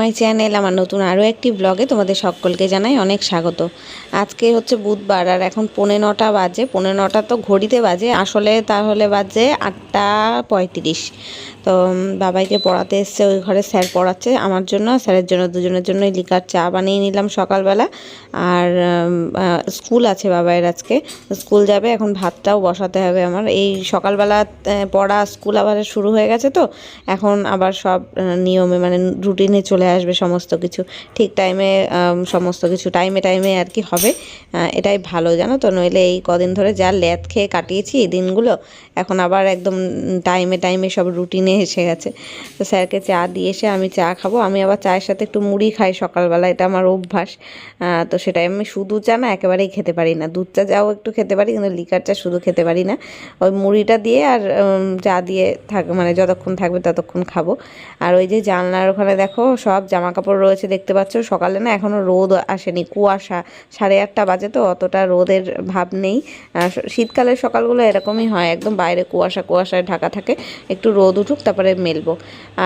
My channel, আমার নতুন আরও একটি ব্লগে তোমাদের সকলকে জানাই অনেক স্বাগত। আজকে হচ্ছে বুধবার, আর এখন পৌনে নটা বাজে। পৌনে নটা তো ঘড়িতে বাজে, আসলে তাহলে বাজে আটটা পঁয়ত্রিশ। তো বাবাইকে পড়াতে এসছে, ওই ঘরে স্যার পড়াচ্ছে আমার জন্য, স্যারের জন্য, দুজনের জন্যই লিকার চা বানিয়ে নিলাম সকালবেলা। আর স্কুল আছে বাবাইয়ের আজকে। স্কুল যাবে, এখন ভাতটাও বসাতে হবে আমার। এই সকালবেলা পড়া স্কুল আবার শুরু হয়ে গেছে তো, এখন আবার সব নিয়মে মানে রুটিনে চলে আসবে সমস্ত কিছু। ঠিক টাইমে সমস্ত কিছু টাইমে টাইমে আর কি হবে। এটাই ভালো, জানো তো? নইলে এই কদিন ধরে যা ল্যাদ খেয়ে কাটিয়েছি এই দিনগুলো, এখন আবার একদম টাইমে টাইমে সব রুটিনে এসে গেছে। তো স্যারকে চা দিয়ে এসে আমি চা খাব। আমি আবার চায়ের সাথে একটু মুড়ি খাই সকালবেলা, এটা আমার অভ্যাস। তো সেটাই আমি শুধু চা না, একেবারেই খেতে পারি না। দুধ চা যাও একটু খেতে পারি, কিন্তু লিকার চা শুধু খেতে পারি না। ওই মুড়িটা দিয়ে আর চা দিয়ে থাক মানে যতক্ষণ থাকবে ততক্ষণ খাব। আর ওই যে জানলার ওখানে দেখো, সব জামা কাপড় রয়েছে, দেখতে পাচ্ছ। সকালে না এখনও রোদ আসেনি। কুয়াশা, সাড়ে আটটা বাজে তো, অতটা রোদের ভাব নেই। শীতকালের সকালগুলো এরকমই হয়, একদম বাইরে কুয়াশা, কুয়াশায় ঢাকা থাকে, একটু রোদ উঠুক, তারপরে মেলবো।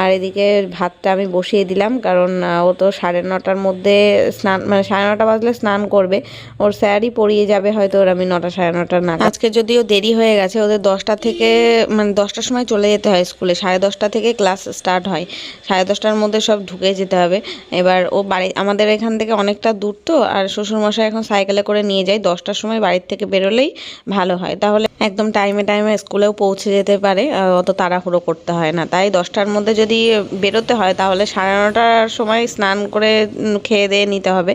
আর এদিকে ভাতটা আমি বসিয়ে দিলাম, কারণ ও তো সাড়ে নটার মধ্যে স্নান মানে সাড়ে নটা বাজলে স্নান করবে। ওর স্যারই পড়িয়ে যাবে, হয়তো ওর আমি নটা, সাড়ে নটা না আজকে যদিও দেরি হয়ে গেছে, ওদের দশটা থেকে মানে দশটার সময় চলে যেতে হয় স্কুলে। সাড়ে দশটা থেকে ক্লাস স্টার্ট হয়। সাড়ে দশটার মধ্যে সব ঢুকে যেতে হবে। এবার ও বাড়ি, আমাদের এখান থেকে অনেকটা দূর তো, আর শ্বশুরমশাই এখন সাইকেলে করে নিয়ে যায়, দশটার সময় বাড়ির থেকে বেরোলেই ভালো হয়। তাহলে একদম টাইমে টাইমে স্কুলেও পৌঁছে যেতে পারে অত তাড়াহুড়ো করতে হয় না। তাই দশটার মধ্যে যদি বেরোতে হয়, তাহলে সাড়ে নটার সময় স্নান করে খেয়ে দিয়ে নিতে হবে।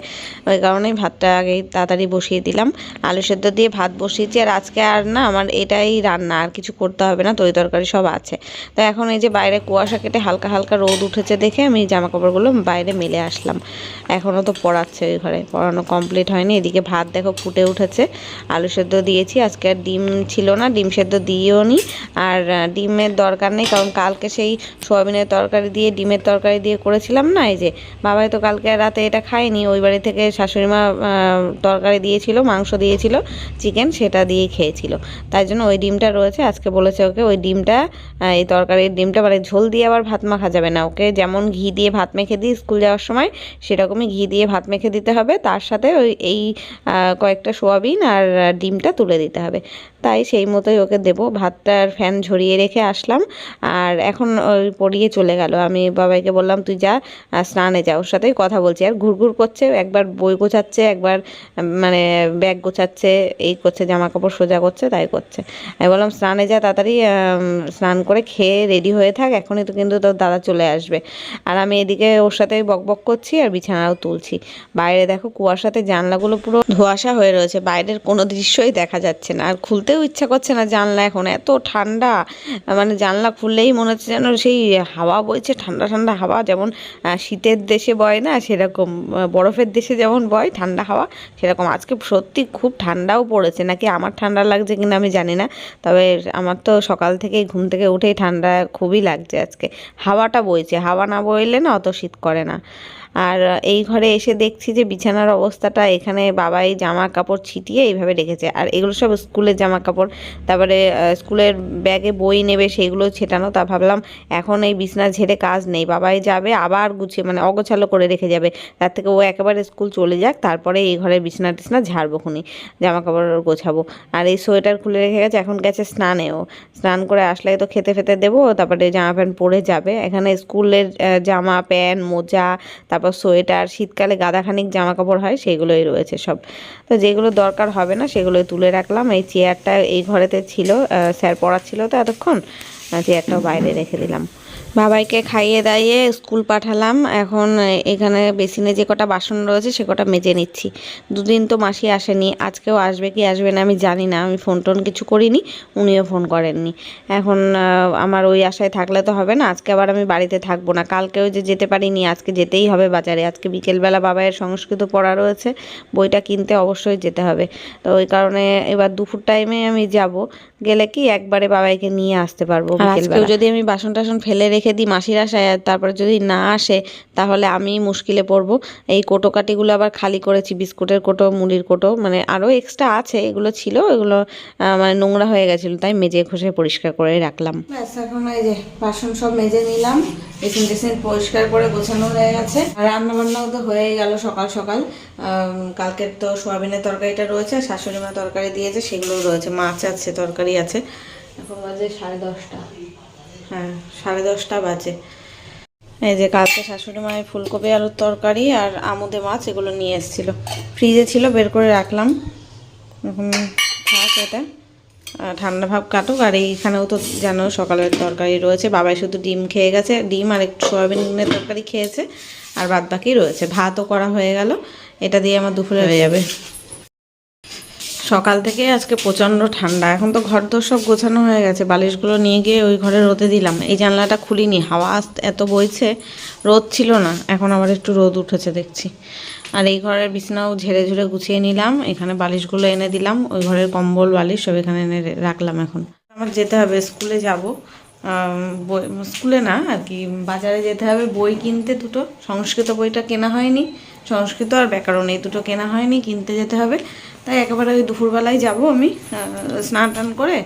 ওই কারণেই ভাতটা আগেই তাড়াতাড়ি বসিয়ে দিলাম। আলু সেদ্ধ দিয়ে ভাত বসিয়েছি, আর আজকে আর না, আমার এটাই রান্না, আর কিছু করতে হবে না, তরি তরকারি সব আছে। তো এখন এই যে বাইরে কুয়াশা কেটে হালকা হালকা রোদ উঠেছে দেখে আমি জামা কাপড়গুলো বাইরে মেলে আসলাম। এখনও তো পড়াচ্ছে ওই ঘরে, পড়ানো কমপ্লিট হয়নি। এদিকে ভাত দেখো ফুটে উঠেছে। আলু সেদ্ধ দিয়েছি। আজকে আর ডিম ছিল না, ডিম সেদ্ধ দিয়েও নি। আর ডিমের দরকার নেই, কারণ কালকে সেই সোয়াবিনের তরকারি দিয়ে, ডিমের তরকারি দিয়ে করেছিলাম না, এই যে বাবাই তো কালকে রাতে এটা খায়নি। ওই বাড়ি থেকে শাশুড়ি মা তরকারি দিয়েছিল, মাংস দিয়েছিল চিকেন সেটা দিয়ে খেয়েছিল। তাই জন্য ওই ডিমটা রয়েছে। আজকে বলেছে ওকে, ওই ডিমটা এই তরকারির ডিমটা মানে ঝোল দিয়ে আবার ভাত মাখা যাবে না। ওকে যেমন ঘি দিয়ে ভাত মেখে দিই স্কুল যাওয়ার সময়, সেরকমই ঘি দিয়ে ভাত মেখে দিতে হবে। তার সাথে ওই এই কয়েকটা সোয়াবিন আর ডিমটা তুলে দিতে হবে। তাই সেই মতোই ওকে দেবো। ভাতটার ফ্যান ঝরিয়ে রেখে আসলাম। আর এখন পড়িয়ে চলে গেল। আমি বাবাইকে বললাম, তুই যা স্নানে যা। ওর সাথেই কথা বলছি। আর ঘুরঘুর করছে, একবার বই গোছাচ্ছে, একবার মানে ব্যাগ গোছাচ্ছে, এই করছে জামা কাপড় সোজা করছে, তাই করছে। আমি বললাম, স্নানে যা তাড়াতাড়ি স্নান করে খেয়ে রেডি হয়ে থাক, এখনই তো কিন্তু তোর দাদা চলে আসবে। আর আমি এদিকে ওর সাথে বক বক করছি আর বিছানাও তুলছি। বাইরে দেখো কুয়াশাতে জানলাগুলো পুরো ধোঁয়াশা হয়ে রয়েছে। বাইরের কোনো দৃশ্যই দেখা যাচ্ছে না। আর খুলতেও ইচ্ছা করছে না জানলা এখন। এত ঠান্ডা মানে জানলা খুললেই মনে হচ্ছে যেন সেই হাওয়া বইছে, ঠান্ডা ঠান্ডা হাওয়া যেমন শীতের দেশে বয় না, সেরকম বরফের দেশে যেমন বয়, ঠান্ডা হাওয়া, সেরকম। আজকে সত্যি খুব ঠান্ডাও পড়েছে। নাকি আমার ঠান্ডা লাগছে কিনা আমি জানি না, তবে আমার তো সকাল থেকেই ঘুম থেকে উঠেই ঠান্ডা খুবই লাগছে আজকে। হাওয়াটা বইছে, হাওয়া না বইলে না অত শীত করে না। আর এই ঘরে এসে দেখছি যে বিছানার অবস্থাটা, এখানে বাবাই জামা কাপড় ছিটিয়ে এইভাবে রেখেছে। আর এগুলো সব স্কুলের জামা কাপড়। তারপরে স্কুলের ব্যাগে বই নেবে সেইগুলো ছেটানো। তা ভাবলাম, এখন এই বিছনা ঝেড়ে কাজ নেই। বাবাই যাবে, আবার গুছিয়ে মানে অগোছালো করে রেখে যাবে। তার থেকে ও একেবারে স্কুল চলে যাক, তারপরে এই ঘরের বিছনা টিছনা ঝাড়বো খুনি, জামা কাপড় গোছাবো। আর এই সোয়েটার খুলে রেখে গেছে, এখন গেছে স্নানেও স্নান করে আসলে তো খেতে ফেতে দেবো, তারপরে জামা প্যান্ট পরে যাবে। এখানে স্কুলের জামা, প্যান্ট, মোজা, তারপর সোয়েটার, শীতকালে গাদাখানিক জামা কাপড় হয়, সেগুলোই রয়েছে সব। তো যেগুলো দরকার হবে না, সেগুলোই তুলে রাখলাম। এই চেয়ারটা এই ঘরেতে ছিল স্যার পড়াচ্ছিল তো এতক্ষণ যে একটা বাইরে রেখে দিলাম। বাবাইকে খাইয়ে দাইয়ে স্কুল পাঠালাম। এখন এখানে বেসিনে যে কটা বাসন রয়েছে সে কটা মেজে নিচ্ছি। দুদিন তো মাসি আসেনি। আজকেও আসবে কি আসবে না আমি জানি না। আমি ফোন টোন কিছু করিনি উনিও ফোন করেননি। এখন আমার ওই আশায় থাকলে তো হবে না। আজকে আবার আমি বাড়িতে থাকব না। কালকেও যে যেতে পারিনি আজকে যেতেই হবে বাজারে। আজকে বিকেলবেলা বাবাইয়ের সংস্কৃত পড়া রয়েছে বইটা কিনতে অবশ্যই যেতে হবে। তো ওই কারণে এবার দুপুর টাইমে আমি যাব। গেলে কি একবারে বাবাইকে নিয়ে আসতে পারব বিকেলবেলা। যদি আমি বাসন টাসন ফেলে রেখে রেখে দিই মাসির আর তারপরে যদি না আসে তাহলে আমি মুশকিলে পড়ব। এই কোটো কাটিগুলো আবার খালি করেছি, বিস্কুটের কোটো, মুড়ির কোটো মানে আরও এক্সট্রা আছে, এগুলো ছিল, এগুলো মানে নোংরা হয়ে গেছিল, তাই মেজে ঘষে পরিষ্কার করে রাখলাম। এখন এই যে বাসন সব মেজে নিলাম, বেসিন টেসিন পরিষ্কার করে গোছানো হয়ে গেছে। রান্না বান্নাও তো হয়েই গেল সকাল সকাল। কালকের তো সোয়াবিনের তরকারিটা রয়েছে, শাশুড়ি মা তরকারি দিয়েছে, সেগুলোও রয়েছে, মাছ আছে, তরকারি আছে। এখন বাজে সাড়ে দশটা। হ্যাঁ সাড়ে দশটা বাজে। এই যে কালকে শাশুড়ি মায়ের ফুলকপি, আলুর তরকারি আর আমুদে মাছ এগুলো নিয়ে এসেছিল। ফ্রিজে ছিল, বের করে রাখলাম। এখন থাক এটা। ঠান্ডা ভাব কাটুক, আর এইখানেও তো জানো সকালের তরকারি রয়েছে। বাবাই শুধু ডিম খেয়ে গেছে। ডিম আর একটু সয়াবিনের তরকারি খেয়েছে। আর বাদ বাকি রয়েছে। ভাতও করা হয়ে গেল। এটা দিয়ে আমার দুপুরে হয়ে যাবে। সকাল থেকে আজকে প্রচণ্ড ঠান্ডা। এখন তো ঘর দোর সব গোছানো হয়ে গেছে। বালিশগুলো নিয়ে গিয়ে ওই ঘরে রোদে দিলাম। এই জানলাটা খুলিনি। হাওয়া এত বইছে, রোদ ছিল না। এখন আবার একটু রোদ উঠেছে, দেখছি। আর এই ঘরের বিছানাও ঝেড়ে ঝুড়ে গুছিয়ে নিলাম। এখানে বালিশগুলো এনে দিলাম। ওই ঘরের কম্বল, বালিশ সব এখানে এনে রাখলাম এখন। আমার যেতে হবে, স্কুলে যাব। বই স্কুলে না, আর কি, বাজারে যেতে হবে। বই কিনতে দুটো। সংস্কৃত বইটা কেনা হয়নি। সংস্কৃত আর ব্যাকরণ এই দুটো কেনা হয়নি। কিনতে যেতে হবে। তাই একেবারে ওই দুপুরবেলায় যাব আমি স্নান টান করে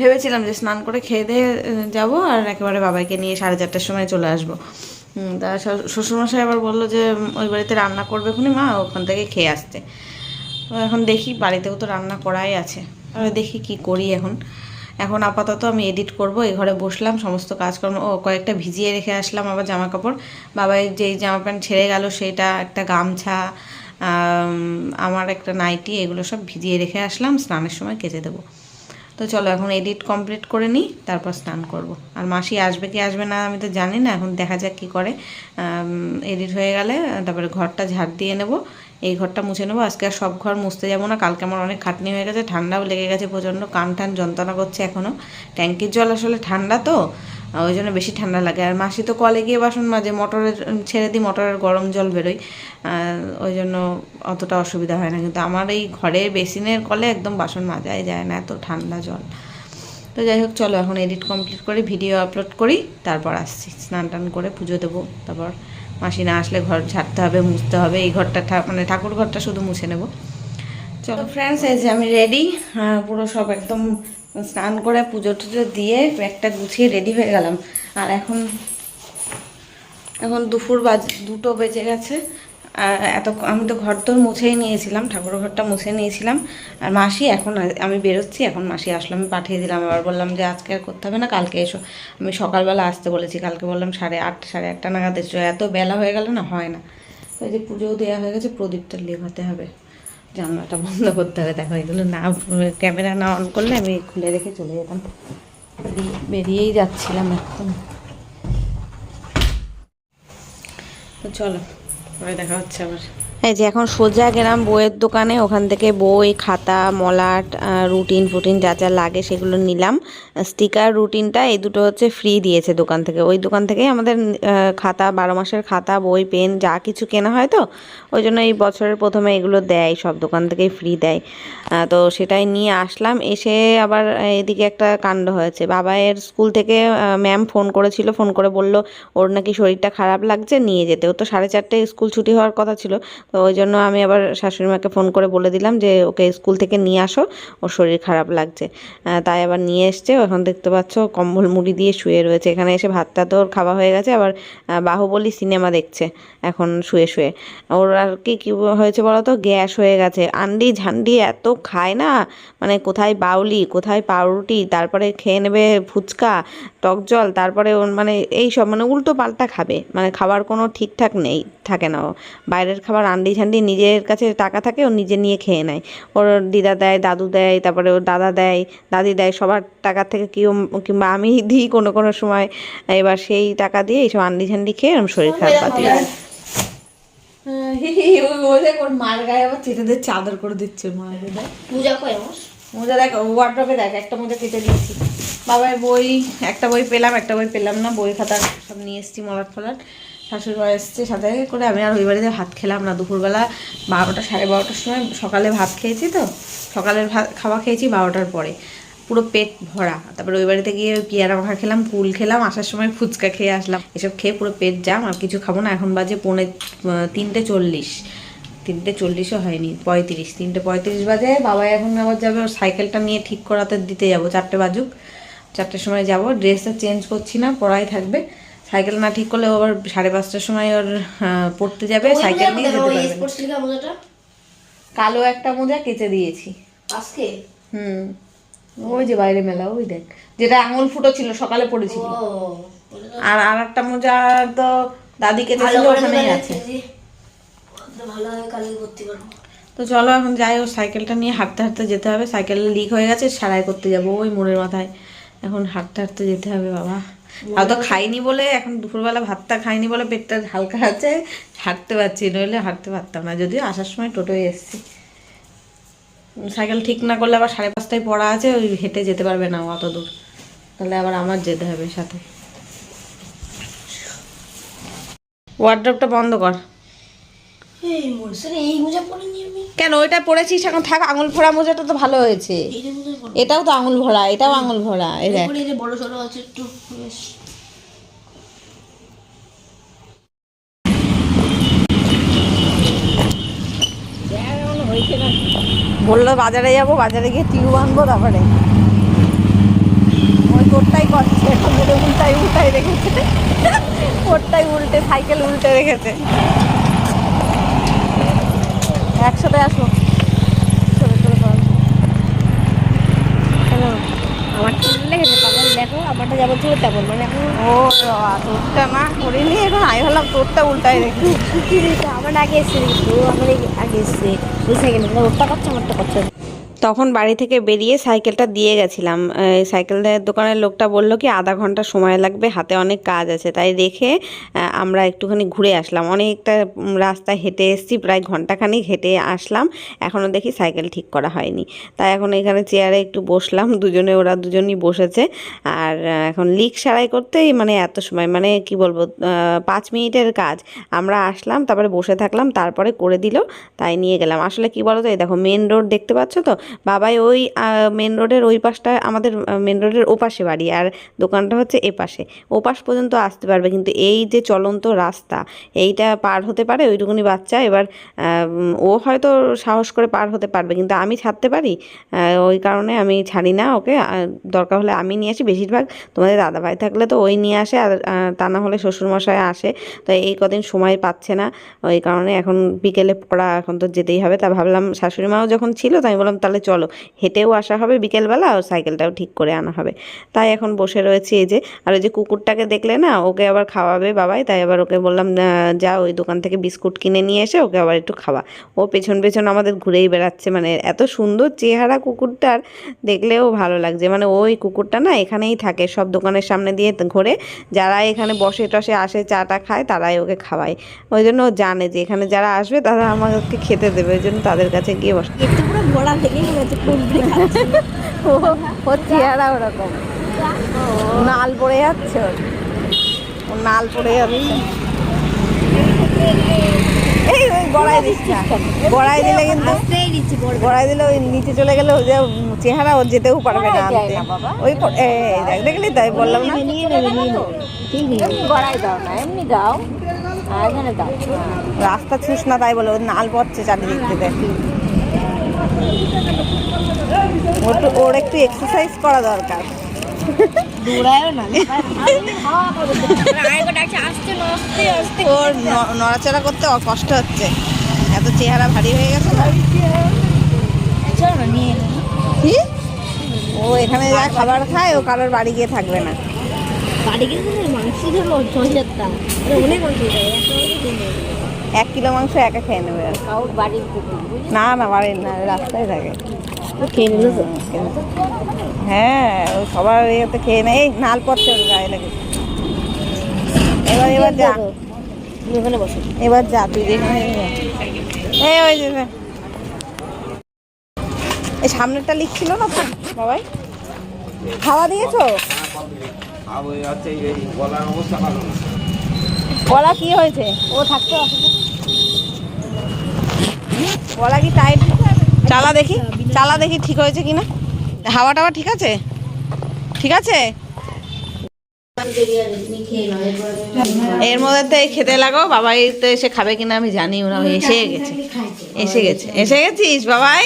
ভেবেছিলাম যে স্নান করে খেয়ে দিয়ে যাব আর একেবারে বাবাইকে নিয়ে সাড়ে চারটার সময় চলে আসব। তা শ্বশুরমশাই আবার বলল যে ওই বাড়িতে রান্না করবে খুনি মা, ওখান থেকে খেয়ে আসতে। এখন দেখি, বাড়িতেও তো রান্না করাই আছে। তাহলে দেখি কি করি এখন। এখন আপাতত আমি এডিট করব, এই ঘরে বসলাম, সমস্ত কাজকর্ম, ও কয়েকটা ভিজিয়ে রেখে আসলাম আবার জামা কাপড় বাবাই যেই জামা প্যান্ট ছেড়ে গেল, সেটা, একটা গামছা আমার একটা নাইটি, এগুলো সব ভিজিয়ে রেখে আসলাম, স্নানের সময় কেচে দেবো। তো চলো এখন এডিট কমপ্লিট করে নিই, তারপর স্নান করব। আর মাসি আসবে কি আসবে না আমি তো জানি না, এখন দেখা যাক কী করে। এডিট হয়ে গেলে, তারপরে ঘরটা ঝাড় দিয়ে নেব, এই ঘরটা মুছে নেব। আজকে আর সব ঘর মুছতে যাব না, কালকে আমার অনেক খাটনি হয়ে গেছে, ঠান্ডাও লেগে গেছে প্রচণ্ড কান টান যন্ত্রণা করছে এখনও ট্যাঙ্কির জল আসলে ঠান্ডা তো ওই জন্য বেশি ঠান্ডা লাগে। আর মাসি তো কলে গিয়ে বাসন মাঝে মোটরের ছেড়ে দিই, মোটরের গরম জল বেরোয়। ওই জন্য অতটা অসুবিধা হয় না। কিন্তু আমার এই ঘরের বেসিনের কলে একদম বাসন মাজাই যায় না, এত ঠান্ডা জল। তো যাই হোক, চলো এখন এডিট কমপ্লিট করে, ভিডিও আপলোড করি, তারপর আসছি। স্নান টান করে পুজো দেবো। তারপর মাসি না আসলে ঘর ঝাড়তে হবে, মুছতে হবে। এই ঘরটা মানে ঠাকুর ঘরটা শুধু মুছে নেব। চলো। ফ্রেন্ডস এই যে আমি রেডি পুরো সব একদম স্নান করে পুজো টুজো দিয়ে ব্যাগটা গুছিয়ে রেডি হয়ে গেলাম। আর এখন এখন দুপুর বাজ, দুটো বেজে গেছে। আর এত আমি তো ঘর তো মুছেই নিয়েছিলাম, ঠাকুর ঘরটা মুছে নিয়েছিলাম। আর মাসি এখন আমি বেরোচ্ছি, এখন মাসি আসলো, আমি পাঠিয়ে দিলাম। আবার বললাম যে আজকে আর করতে হবে না, কালকে এসো। আমি সকালবেলা আসতে বলেছি, কালকে বললাম সাড়ে আটটা সাড়ে আটটা নাগাদ এসো। এত বেলা হয়ে গেল না, হয় না। ওই যে পুজোও দেওয়া হয়ে গেছে, প্রদীপটা লেভাতে হবে। জানলাটা বন্ধ করতে হবে। দেখো, এগুলো না, ক্যামেরা না অন করলে আমি খুলে রেখে চলে যেতাম। বেরিয়েই যাচ্ছিলাম একদম তো চলো, পরে দেখা হচ্ছে আবার। এই যে এখন সোজা গেলাম বইয়ের দোকানে, ওখান থেকে বই, খাতা, মলাট রুটিন ফুটিন যা যা লাগে সেগুলো নিলাম। স্টিকার, রুটিনটা, এই দুটো হচ্ছে ফ্রি দিয়েছে দোকান থেকে। ওই দোকান থেকেই আমাদের খাতা, বারো মাসের খাতা, বই পেন যা কিছু কেনা হয় তো, ওই জন্য এই বছরের প্রথমে এগুলো দেয়, সব দোকান থেকেই ফ্রি দেয়। তো সেটাই নিয়ে আসলাম। এসে আবার এদিকে একটা কাণ্ড হয়েছে। বাবায়ের স্কুল থেকে ম্যাম ফোন করেছিল ফোন করে বলল, ওর নাকি শরীরটা খারাপ লাগছে, নিয়ে যেতে। ও তো সাড়ে চারটায় স্কুল ছুটি হওয়ার কথা ছিল। তো ওই জন্য আমি আবার শাশুড়ি মাকে ফোন করে বলে দিলাম যে, ওকে স্কুল থেকে নিয়ে আসো, ওর শরীর খারাপ লাগছে। তাই আবার নিয়ে এসছে। এখন দেখতে পাচ্ছ কম্বল মুড়ি দিয়ে শুয়ে রয়েছে। এখানে এসে ভাতটা তো ওর খাওয়া হয়ে গেছে। আবার বাহুবলী সিনেমা দেখছে এখন শুয়ে শুয়ে। ওর আর কি, কী হয়েছে বলো তো? গ্যাস হয়ে গেছে। আন্ডি ঝান্ডি এত খায় না? মানে কোথায় বাউলি, কোথায় পাউরুটি? তারপরে খেয়ে নেবে ফুচকা, টক জল, তারপরে মানে এই সব মানে উল্টো পাল্টা খাবে। মানে খাবার কোনো ঠিকঠাক নেই, থাকে না ও। বাইরের খাবার আন্ডি ঝান্ডি নিজের কাছে টাকা থাকে ও নিজে নিয়ে খেয়ে নেয়। ওর দিদা দেয় দাদু দেয় তারপরে ওর দাদা দেয় দাদি দেয় সবার টাকা থেকে কেউ কিংবা আমি দিই কোনো কোনো সময়। এবার সেই টাকা দিয়ে এইসব আন্ডি ঝান্ডি খেয়ে আমি শরীর খারাপ পাতি ওর মার গায়ে আবার চেটেদের চাদর করে দিচ্ছে মার দেয় পূজা করে মোজা দেখ ওয়ার্ড্রপে দেখ একটা মোজা কেটে দিয়েছি। বাবার বই একটা বই পেলাম একটা বই পেলাম না বই খাতা সব নিয়ে এসেছি মলাট ফলাট। শাশুড়ি মা এসছে সাথে করে আমি আর ওই বাড়িতে ভাত খেলাম না। দুপুরবেলা বারোটা, সাড়ে বারোটার সময় সকালে ভাত খেয়েছি তো। সকালের ভাত খাওয়া খেয়েছি বারোটার পরে। পুরো পেট ভরা। তারপরে ওই বাড়িতে গিয়ে পেয়ারা মাখা খেলাম, কুল খেলাম, আসার সময় ফুচকা খেয়ে আসলাম। এসব খেয়ে পুরো পেট জাম, আর কিছু খাব না। এখন বাজে পৌনে তিনটে চল্লিশ। তিনটে চল্লিশও হয়নি, পঁয়ত্রিশ। তিনটে পঁয়ত্রিশ বাজে। বাবা এখন আবার যাবে, ওর সাইকেলটা নিয়ে ঠিক করাতে দিতে যাব। চারটে বাজুক। চারটের সময় যাব। ড্রেসটা চেঞ্জ করছি না, পড়াই থাকবে। সাইকেল না ঠিক করলে আবার সাড়ে পাঁচটার সময় ওর পড়তে যাবে সাইকেল নিয়ে যেতে পারবে কালো একটা মোজা কেচে দিয়েছি। আজকে? হুম। ওই যে বাইরে মেলা ওই দেখ। যেটা আঙুল ফুটো ছিল সকালে পড়েছিল। আর আর একটা মোজা তো দাদি কেটেছিল ওখানেই আছে। তো চলো এখন যাই ও সাইকেলটা নিয়ে হাঁটতে হাঁটতে যেতে হবে। সাইকেল লিক হয়ে গেছে সারাই করতে যাব ওই মোড়ের মাথায়। এখন হাঁটতে হাঁটতে যেতে হবে বাবা। হয়তো খাইনি বলে এখন দুপুরবেলা ভাতটা খাইনি বলে পেটটা হালকা আছে, হাঁটতে পারছি নইলে হাঁটতে পারতাম না, যদিও আসার সময় টোটোয় এসেছি। সাইকেল ঠিক না করলে আবার সাড়ে পাঁচটায় পড়া আছে, ওই হেঁটে যেতে পারবে না অত দূর। তাহলে আবার আমার যেতে হবে সাথে। ওয়ার্ড্রপটা বন্ধ কর। এই মোজা এই মোজা পরে নি আমি কেন ওইটা পড়েছিস এখন থাক আঙুল ভরা মোজাটা তো ভালো হয়েছে। এটাও তো আঙুল ভরা এটাও আঙুল ভরা এই দেখ। পরে এই বড় সড়ো আছে একটু বলল বাজারে যাব বাজারে গিয়ে টিউ আনব তারপরে। ওই তোরটাই করছে এখন উল্টাই উল্টাই রেখেছে ওরটাই উল্টে সাইকেল উল্টে রেখেছে। একসাথে আসো দেখো আমারটা যেমন ছিল তেমন মানে এখন ও তোরটা না করিনি এখন আমি ভাবলাম তোরটা উল্টাই দিতে আমার আগে এসছে আমার আগে এসছে। বুঝে গেলে ওরটা করছে আমারটা করছে তখন বাড়ি থেকে বেরিয়ে সাইকেলটা দিয়ে গেছিলাম। এই সাইকেলের দোকানের লোকটা বলল কি, আধা ঘণ্টা সময় লাগবে, হাতে অনেক কাজ আছে। তাই রেখে আমরা একটুখানি ঘুরে আসলাম। অনেকটা রাস্তা হেঁটে এসেছি, প্রায় ঘন্টাখানিক হেঁটে আসলাম। এখনও দেখি সাইকেল ঠিক করা হয়নি। তাই এখন এখানে চেয়ারে একটু বসলাম। দুজনে, ওরা দুজনই বসেছে। আর এখন লিক সারাই করতেই মানে এত সময় মানে কি বলব পাঁচ মিনিটের কাজ। আমরা আসলাম, তারপরে বসে থাকলাম, তারপরে করে দিল, তাই নিয়ে গেলাম। আসলে কি বলো তো এই দেখো মেন রোড দেখতে পাচ্ছ তো? বাবাই ওই মেন রোডের ওই পাশটা আমাদের মেন রোডের ওপাশে বাড়ি আর দোকানটা হচ্ছে এ পাশে। ওপাশ পর্যন্ত আসতে পারবে কিন্তু এই যে চলন্ত রাস্তা, এইটা পার হতে পারে ওইটুকুনি বাচ্চা, এবার ও হয়তো সাহস করে পার হতে পারবে কিন্তু আমি ছাড়তে পারি? ওই কারণে আমি ছাড়ি না ওকে দরকার হলে আমি নিয়ে আসি। বেশিরভাগ তোমাদের দাদাভাই থাকলে তো ওই নিয়ে আসে আর তা না হলে শ্বশুরমশাই আসে, তো এই কদিন সময় পাচ্ছে না। ওই কারণে এখন বিকেলে পড়া এখন তো যেতেই হবে। তা ভাবলাম শাশুড়ি মাও যখন ছিল তাই বললাম তাহলে চলো, হেঁটেও আসা হবে বিকেলবেলা আর সাইকেলটাও ঠিক করে আনা হবে। তাই এখন বসে রয়েছি এই যে, আর ওই যে কুকুরটাকে দেখলে না, ওকে আবার খাওয়াবে বাবাই, তাই আবার ওকে বললাম যা ওই দোকান থেকে বিস্কুট কিনে নিয়ে এসে ওকে আবার একটু খাওয়া। ও পেছন পেছন আমাদের ঘুরেই বেড়াচ্ছে মানে এত সুন্দর চেহারা কুকুরটার, দেখলেও ভালো লাগছে। মানে ওই কুকুরটা না এখানেই থাকে, সব দোকানের সামনে দিয়ে ঘোরে যারা এখানে বসে টসে আসে, চাটা খায়, তারাই ওকে খাওয়ায়। ওই জন্য ও জানে যে এখানে যারা আসবে, তারা আমাকে খেতে দেবে, ওই জন্য তাদের কাছে গিয়ে বসে একটু পুরো ঘোড়া থেকে ও চেহারা ওরকম নাল পড়ে যাচ্ছে ওর নাল পড়ে যাচ্ছে এই ওই গড়াই দিচ্ছে গড়াই দিলে কিন্তু গড়াই দিলে ওই নিচে চলে গেলে ওই যে চেহারা ওর যেতেও পারবে না ওই দেখ দেখলি তাই বললাম না নিয়ে নেবে নিয়ে নেবে ঠিক আছে গড়াই দাও না এমনি দাও এখানে দাও রাস্তা ছুস না তাই বলে ওর নাল পড়ছে চারিদিক থেকে ওর একটু- ওর একটু এক্সারসাইজ করা দরকার। ওর নড়াচড়া করতে কষ্ট হচ্ছে। এত চেহারা ভারী হয়ে গেছে ও এখানে যা খাবার খায় ও কারোর বাড়ি গিয়ে থাকবে না। বাড়ি গিয়ে মাংস ধরলো ছয় আরে অনেক এক কিলো মাংস একা খেয়ে নেবে না না বাড়ির না রাস্তায় থাকে। খেয়ে নিল হ্যাঁ ও সবার ইয়েতে খেয়ে নেয়। এই নাল পড়ছে ওর গায়ে লাগে এবার এবার যা। তুমি ওখানে এবার যা তুই যেখানে এই ওই যে। এই সামনেরটা লিখছিল না তো বাবাই? খাওয়া দিয়েছ? হচ্ছে এই গলার অবস্থা ভালো না গলা কি হয়েছে? ও থাকতে গলা কি টাইট চালা দেখি চালা দেখি ঠিক হয়েছে কিনা। হাওয়া টাওয়া ঠিক আছে? ঠিক আছে? এর মধ্যে তো এই খেতে লাগো বাবাই তো এসে খাবে কিনা আমি জানি না ও এসে গেছে। এসে গেছে এসে গেছিস বাবাই?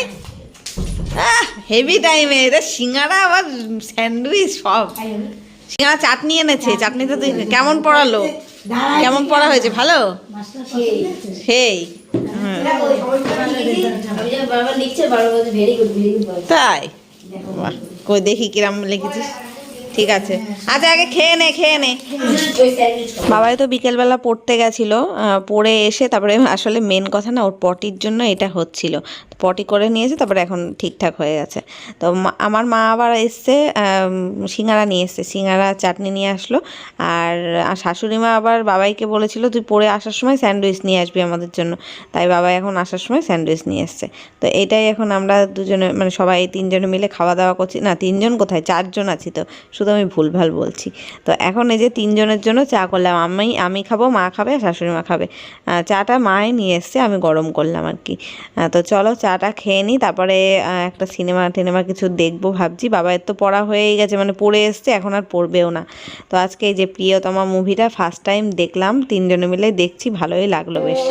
হেভি টাইমে এটা সিঙ্গারা আবার স্যান্ডউইচ সব। সিঙ্গারা চাটনি এনেছে চাটনিতে তুই কেমন পড়ালো? কেমন পড়া হয়েছে? ভালো? সেই। গুড তাই? বাহ, কই দেখি কিরাম লিখেছিস? ঠিক আছে। আচ্ছা আগে খেয়ে নে খেয়ে নে। বাবাই তো বিকেলবেলা পড়তে গেছিল পড়ে এসে তারপরে আসলে মেন কথা না ওর পটির জন্য এটা হচ্ছিল। পটি করে নিয়েছে, তারপরে এখন ঠিকঠাক হয়ে গেছে। তো আমার মা আবার এসছে সিঙ্গারা নিয়ে এসছে, সিঙ্গারা, চাটনি নিয়ে আসলো। আর শাশুড়ি মা আবার বাবাইকে বলেছিল, তুই পরে আসার সময় স্যান্ডউইচ নিয়ে আসবি আমাদের জন্য। তাই বাবাই এখন আসার সময় স্যান্ডউইচ নিয়ে এসছে। তো এটাই এখন আমরা দুজনে মানে সবাই তিনজনে মিলে খাওয়া দাওয়া করছি। না, তিনজন কোথায়? চারজন আছি তো, শুধু আমি ভুলভাল বলছি। তো এখন এই যে তিনজনের জন্য চা করলাম, আমি আমি খাব, মা খাবে, আর শাশুড়ি মা খাবে। চাটা মায়ে নিয়ে এসছে, আমি গরম করলাম আর কি। তো চলো চাটা খেয়ে নিই তারপরে একটা সিনেমা টিনেমা কিছু দেখব ভাবছি। বাবার তো পড়া হয়েই গেছে মানে পড়ে এসছে এখন আর পড়বেও না। তো আজকে এই যে প্রিয়তমা মুভিটা ফার্স্ট টাইম দেখলাম তিনজনে মিলে দেখছি ভালোই লাগল বেশ।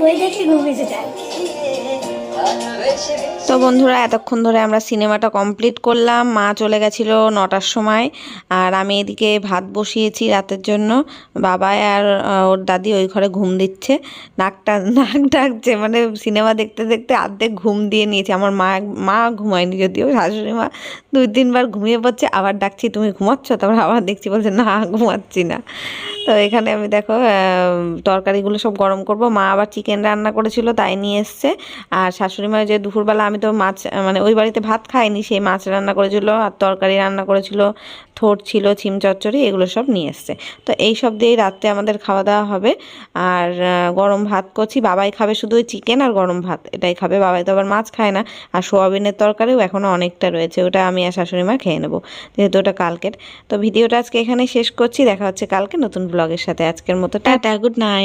বই দেখে ঘুমিয়েছে যায় তো বন্ধুরা, এতক্ষণ ধরে আমরা সিনেমাটা কমপ্লিট করলাম। মা চলে গেছিল নটার সময়, আর আমি এদিকে ভাত বসিয়েছি রাতের জন্য। বাবা আর ওর দাদি ওই ঘরে ঘুম দিচ্ছে। নাকটা, নাক ডাকছে মানে সিনেমা দেখতে দেখতে অর্ধেক ঘুম দিয়ে নিয়েছে। আমার মা মা ঘুমায়নি যদিও, শাশুড়ি মা দুই তিনবার ঘুমিয়ে পড়ছে। আবার ডাকছি, তুমি ঘুমাচ্ছ? তারপর আবার দেখছি, বলছে, না, ঘুমাচ্ছি না। তো এখানে আমি দেখো তরকারিগুলো সব গরম করব। মা আবার চিকেন রান্না করেছিল, তাই নিয়ে এসছে। আর শাশুড়ি মা যে দুপুরবেলা আমি তো মাছ মানে ওই বাড়িতে ভাত খাইনি সেই মাছ রান্না করেছিল, আর তরকারি রান্না করেছিল, থোট ছিল, ছিম চচ্চড়ি, এগুলো সব নিয়ে এসছে। তো এই সব দিয়েই রাত্রে আমাদের খাওয়া দাওয়া হবে। আর গরম ভাত করছি, বাবাই খাবে শুধু ওই চিকেন আর গরম ভাত, এটাই খাবে। বাবাই তো আবার মাছ খায় না। আর সোয়াবিনের তরকারিও এখনও অনেকটা রয়েছে, ওটা আমি আর শাশুড়ি মা খেয়ে নেব, যেহেতু ওটা কালকের। তো ভিডিওটা আজকে এখানে শেষ করছি, দেখা হচ্ছে কালকে নতুন ব্লগের সাথে। আজকের মতো টাটা গুড নাইট